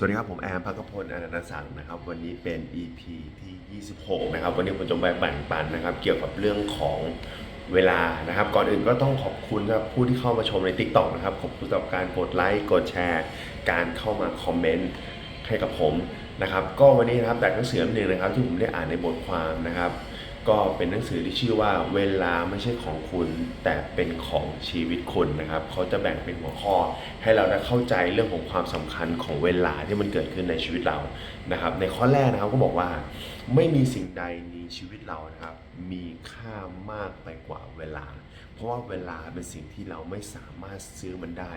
สวัสดีครับ ผมแอมพักพลอนันตสังนะครับ วันนี้เป็น EP ที่ 26 นะครับ วันนี้ผมจะมาแบ่งปันนะครับ เกี่ยวกับเรื่องของเวลานะครับ ก่อนอื่นก็ต้องขอบคุณครับผู้ที่เข้ามาชมใน TikTok นะครับ ขอบคุณสำหรับการกดไลค์กดแชร์ การเข้ามาคอมเมนต์ให้กับผมนะครับ ก็วันนี้นะครับจากหนังสือเล่มหนึ่งนะครับ ที่ผมได้อ่านในบทความนะครับ ก็เป็นหนังสือที่ชื่อว่าเวลาไม่ใช่ของคุณ แต่เป็นของชีวิตคุณนะครับเขาจะแบ่งเป็นหัวข้อ ให้เราได้เข้าใจเรื่องของความสำคัญของเวลาที่มันเกิดขึ้นในชีวิตเรานะครับในข้อแรกนะครับก็บอกว่า ไม่มีสิ่งใดในชีวิตเรานะครับ มีค่ามากไปกว่าเวลา เพราะว่าเวลาเป็นสิ่งที่เราไม่สามารถซื้อมันได้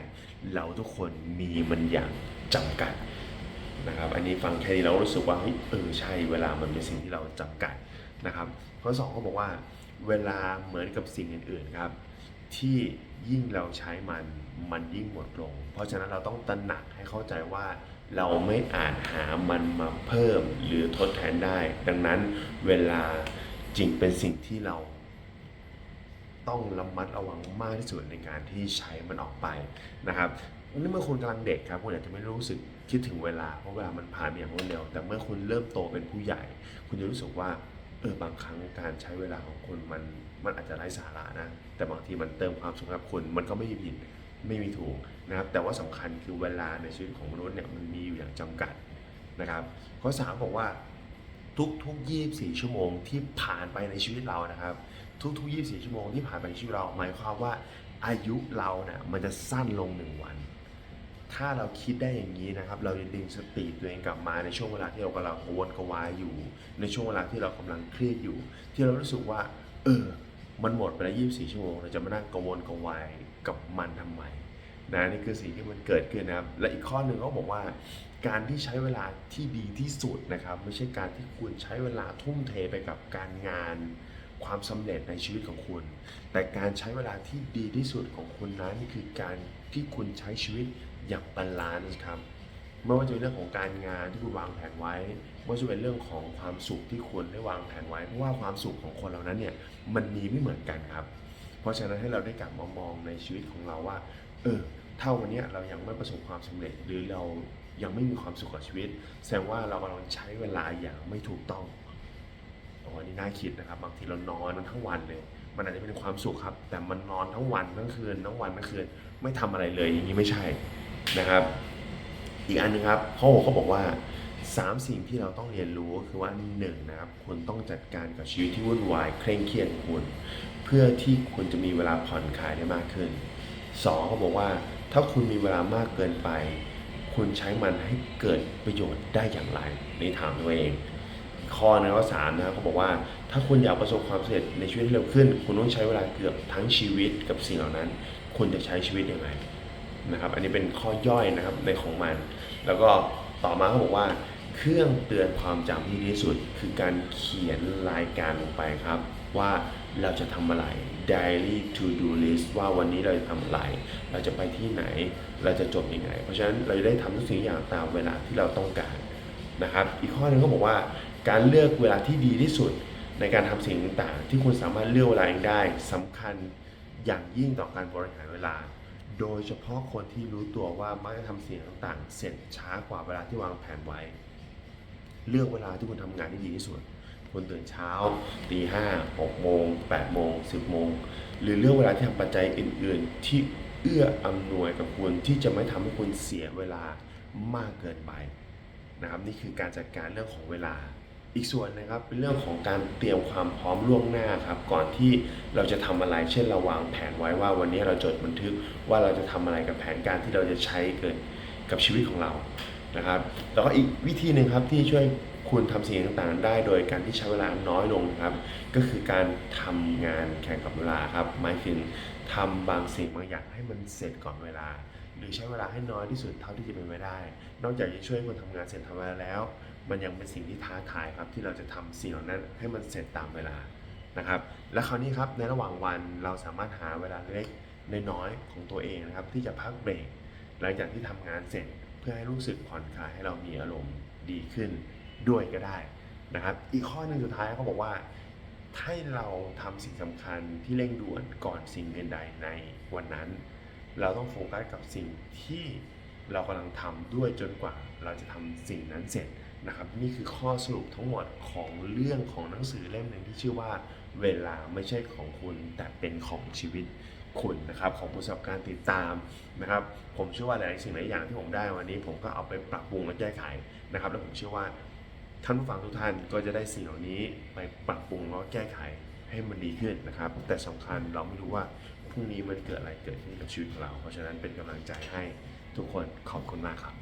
เราทุกคนมีมันอย่างจำกัดนะครับอันนี้ฟังแค่นี้เรารู้สึกว่าเฮ้ยเออใช่เวลามันเป็นสิ่งที่เราจำกัด นะครับ ข้อสองเขาบอกว่าเวลาเหมือนกับสิ่งอื่นๆครับ ที่ยิ่งเราใช้มันมันยิ่งหมดลง เพราะฉะนั้นเราต้องตระหนักให้เข้าใจว่าเราไม่อาจหามันมาเพิ่มหรือทดแทนได้ ดังนั้นเวลาจริงเป็นสิ่งที่เรา ต้องระมัดระวังมากที่สุดในการที่ใช้มันออกไปนะครับนี่เมื่อคุณกำลังเด็กครับคุณอาจจะไม่รู้สึกคิดถึงเวลาเพราะเวลามันผ่านไปอย่างรวดเร็ว แต่เมื่อคุณเริ่มโตเป็นผู้ใหญ่ คุณจะรู้สึกว่า เออบางครั้งการใช้เวลาของคุณมันมันอาจจะไร้สาระนะ แต่บางทีมันเติมความสุขกับคุณมันก็ไม่มีผิดไม่มีถูกนะครับ แต่ว่าสำคัญคือเวลาในชีวิตของมนุษย์เนี่ยมันมีอยู่อย่างจำกัดนะครับข้อสามบอกว่าทุกๆ24ชั่วโมงที่ผ่านไปในชีวิตเรานะครับ ทุกๆ24ชั่วโมงที่ผ่านไปในชีวิตเรา หมายความว่าอายุเราเนี่ยมันจะสั้นลงหนึ่งวัน ถ้าเราคิดได้อย่างนี้นะครับ เราจะดึงสติตัวเองกลับมาในช่วงเวลาที่เรากำลังกวนกวายอยู่ ในช่วงเวลาที่เรากำลังเครียดอยู่ ที่เรารู้สึกว่า เออ มันหมดไปแล้ว24 ชั่วโมง เราจะมานั่งกระวนกระวายกับมันทำไมนะนี่คือสิ่งที่มันเกิดขึ้นนะครับ และอีกข้อหนึ่งเขาบอกว่า การที่ใช้เวลาที่ดีที่สุดนะครับ ไม่ใช่การที่คุณใช้เวลาทุ่มเทไปกับการงานความสำเร็จในชีวิตของคุณ แต่การใช้เวลาที่ดีที่สุดของคุณนั้นคือการที่คุณใช้ชีวิต อย่างบาลานซ์ครับไม่ว่าจะเป็นเรื่องของการงานที่คุณวางแผนไว้ไม่ว่าจะเป็นเรื่องของความสุขที่คุณได้วางแผนไว้ เพราะว่าความสุขของคนเหล่านั้นเนี่ยมันมีไม่เหมือนกันครับ เพราะฉะนั้นให้เราได้กลับมามองในชีวิตของเราว่า เออ ถ้าวันเนี้ยเรายังไม่ประสบความสำเร็จ หรือเรายังไม่มีความสุขกับชีวิต แสดงว่าเรากำลังใช้เวลาอย่างไม่ถูกต้องโอ้อันนี้น่าคิดนะครับ บางทีเรานอนทั้งวันเลย มันอาจจะเป็นความสุขครับ แต่มันนอนทั้งวันทั้งคืนทั้งวันทั้งคืน ไม่ทำอะไรเลยอย่างนี้ไม่ใช่ นะครับ อีกอันหนึงครับเขาเขาบอกว่าสามสิ่งที่เราต้องเรียนรู้ก็คือว่าหนึ่งนะครับคุณต้องจัดการกับชีวิตที่วุ่นวายเคร่งเครียดของคุณ เพื่อที่คุณจะมีเวลาผ่อนคลายได้มากขึ้นสองเขาบอกว่าถ้าคุณมีเวลามากเกินไป คุณใช้มันให้เกิดประโยชน์ได้อย่างไรนี่ถามตัวเองข้อนะข้อสามนะครับเขาบอกว่าถ้าคุณอยากประสบความสำเร็จในชีวิตที่เร็วขึ้น คุณต้องใช้เวลาเกือบทั้งชีวิตกับสิ่งเหล่านั้น คุณจะใช้ชีวิตยังไง นะครับ อันนี้เป็นข้อย่อยนะครับในของมัน แล้วก็ต่อมาเขาบอกว่า เครื่องเตือนความจำที่ดีที่สุด คือการเขียนรายการลงไปครับ ว่าเราจะทำอะไร diary to do list ว่าวันนี้เราจะทำอะไร เราจะไปที่ไหน เราจะจบยังไง เพราะฉะนั้นเราจะได้ทำทุกสิ่งอย่างตามเวลาที่เราต้องการนะครับ อีกข้อหนึงเขาบอกว่าการเลือกเวลาที่ดีที่สุดในการทำสิ่งต่างๆ ที่คุณสามารถเลือกเวลาเองได้สำคัญอย่างยิ่งต่อการบริหารเวลา โดยเฉพาะคนที่รู้ตัวว่ามักจะทำสิ่งต่างๆ เสร็จช้ากว่าเวลาที่วางแผนไว้ เลือกเวลาที่คุณทำงานที่ดีที่สุดคุณตื่นเช้าตีห้าหกโมงแปดโมงสิบโมง หรือเลือกเวลาที่ทำปัจจัยอื่น ๆ ที่เอื้ออำนวยกับคุณที่จะไม่ทำให้คุณเสียเวลามากเกินไปนะครับนี่คือการจัดการเรื่องของเวลา อีกส่วนนะครับเป็นเรื่องของการเตรียมความพร้อมล่วงหน้าครับก่อนที่เราจะทำอะไร เช่นเราวางแผนไว้ว่าวันนี้เราจดบันทึกว่าเราจะทำอะไรกับแผนการที่เราจะใช้เกิดกับชีวิตของเรานะครับแล้วก็อีกวิธีหนึ่งครับที่ช่วยคุณทำสิ่งต่างๆ ได้โดยการที่ใช้เวลาน้อยลงครับ ก็คือการทำงานแข่งกับเวลาครับหมายถึงทำบางสิ่งบางอย่างให้มันเสร็จก่อนเวลา หรือใช้เวลาให้น้อยที่สุดเท่าที่จะเป็นไปได้ นอกจากจะช่วยให้คุณทำงานเสร็จทำเวลาแล้ว มันยังเป็นสิ่งที่ท้าทายครับที่เราจะทำสิ่งเหล่านั้นให้มันเสร็จตามเวลานะครับ และคราวนี้ครับในระหว่างวันเราสามารถหาเวลาเล็กน้อยของตัวเองนะครับที่จะพักเบรกหลังจากที่ทำงานเสร็จเพื่อให้รู้สึกผ่อนคลายให้เรามีอารมณ์ดีขึ้นด้วยก็ได้นะครับอีกข้อหนึ่งสุดท้ายเขาบอกว่าให้เราทำสิ่งสำคัญที่เร่งด่วนก่อนสิ่งอื่นใดในวันนั้น เราต้องโฟกัสกับสิ่งที่เรากำลังทำด้วยจนกว่าเราจะทำสิ่งนั้นเสร็จนะครับ นี่คือข้อสรุปทั้งหมดของเรื่องของหนังสือเล่มหนึ่งที่ชื่อว่า เวลาไม่ใช่ของคุณแต่เป็นของชีวิตคุณนะครับ ของประสบการณ์ติดตามนะครับ ผมเชื่อว่าหลายสิ่งหลายอย่างที่ผมได้วันนี้ ผมก็เอาไปปรับปรุงและแก้ไขนะครับ แล้วผมเชื่อว่าท่านผู้ฟังทุกท่านก็จะได้สิ่งเหล่านี้ไปปรับปรุงแล้วแก้ไขให้มันดีขึ้นนะครับ แต่สำคัญเราไม่รู้ว่า พรุ่งนี้มันเกิดอะไรเกิดขึ้นกับชีวิตของเรา เพราะฉะนั้นเป็นกำลังใจให้ทุกคนขอบคุณมากครับ